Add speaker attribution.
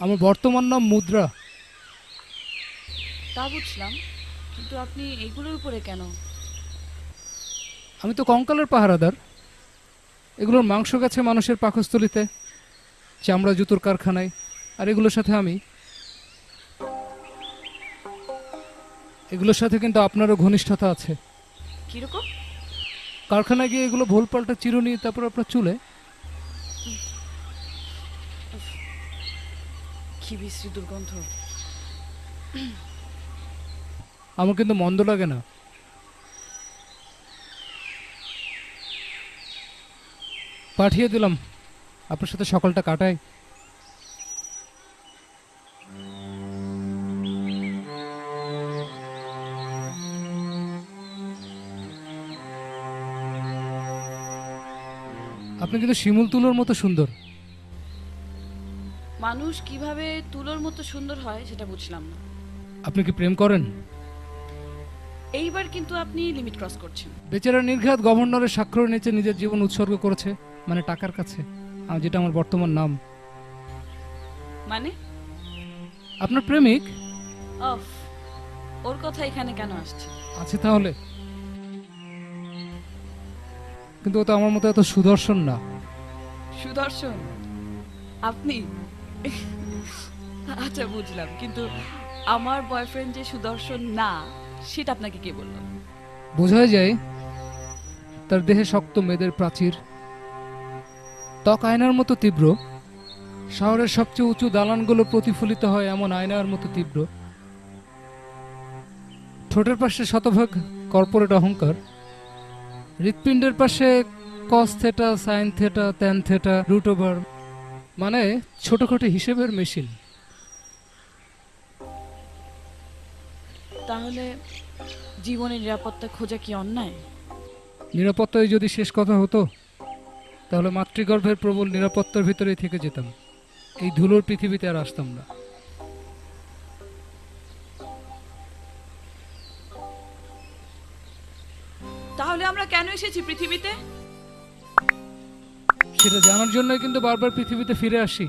Speaker 1: আমার বর্তমান নাম মুদ্রা।
Speaker 2: তা বুঝলাম কিন্তু আপনি এগুলোর উপরে কেন?
Speaker 1: আমি তো কঙ্কালের পাহারাদার। এগুলোর মাংস গেছে মানুষের পাকস্থলিতে চামড়া জুতোর কারখানায় আর এগুলোর সাথে আমি। এগুলোর সাথে কিন্তু আপনারও ঘনিষ্ঠতা আছে।
Speaker 2: কীরকম?
Speaker 1: কারখানায় গিয়ে এগুলো ভোল পাল্টা চিরুনি তারপর আপনার চুলে?
Speaker 2: কি বিশ্রী দুর্গন্ধ।
Speaker 1: আমার কিন্তু মন্দ লাগে না। পাঠিয়ে দিলাম। আপনার সাথে সকালটা কাটাই। আপনি কিন্তু শিমুল তুলোর মতো সুন্দর।
Speaker 2: মানুষ কীভাবে তুলোর মতো সুন্দর হয় সেটা বুঝলাম না।
Speaker 1: আপনি কি প্রেম করেন?
Speaker 2: এইবার কিন্তু আপনি লিমিট ক্রস করছেন।
Speaker 1: বেচারা নির্ঘাত গভর্নরের স্বাক্ষর নিচে নিজের জীবন উৎসর্গ করেছে মানে টাকার কাছে আর যেটা আমার বর্তমান নাম।
Speaker 2: মানে?
Speaker 1: আপনার প্রেমিক?
Speaker 2: অফ ওর কথা এখানে কেন আসছে?
Speaker 1: আছে তাহলে। কিন্তু ও তো আমার মতো এত সুদর্শন না।
Speaker 2: সুদর্শন? আপনি? আচ্ছা বুঝলাম। কিন্তু আমার বয়ফ্রেন্ড যে সুদর্শন না, সেটা আপনাকে কে বলল?
Speaker 1: বোঝাই যায়, তার দেহে শক্ত মেয়েদের প্রাচীর। ত্বক আয়নার মতো তীব্র। শহরের সবচেয়ে উঁচু দালানগুলো প্রতিফলিত হয় এমন আয়নার মতো তীব্র। ঠোঁটের পাশে শতভাগ কর্পোরেট অহংকার। হৃৎপিণ্ডের পাশে cos theta sin theta tan theta root over মানে ছোটখাটো হিসেবের মেশিন।
Speaker 2: তাহলে জীবনের নিরাপত্তা খোঁজা কি অন্যায়?
Speaker 1: নিরাপত্তায় যদি শেষ কথা হতো তাহলে মাতৃগর্ভের প্রবল নিরাপত্তার ভিতরেই থেকে যেতাম। এই ধুলোর পৃথিবীতে আর আসতাম না।
Speaker 2: তাহলে আমরা কেন এসেছি পৃথিবীতে?
Speaker 1: সেটা জানার জন্যই কিন্তু বারবার পৃথিবীতে ফিরে আসি।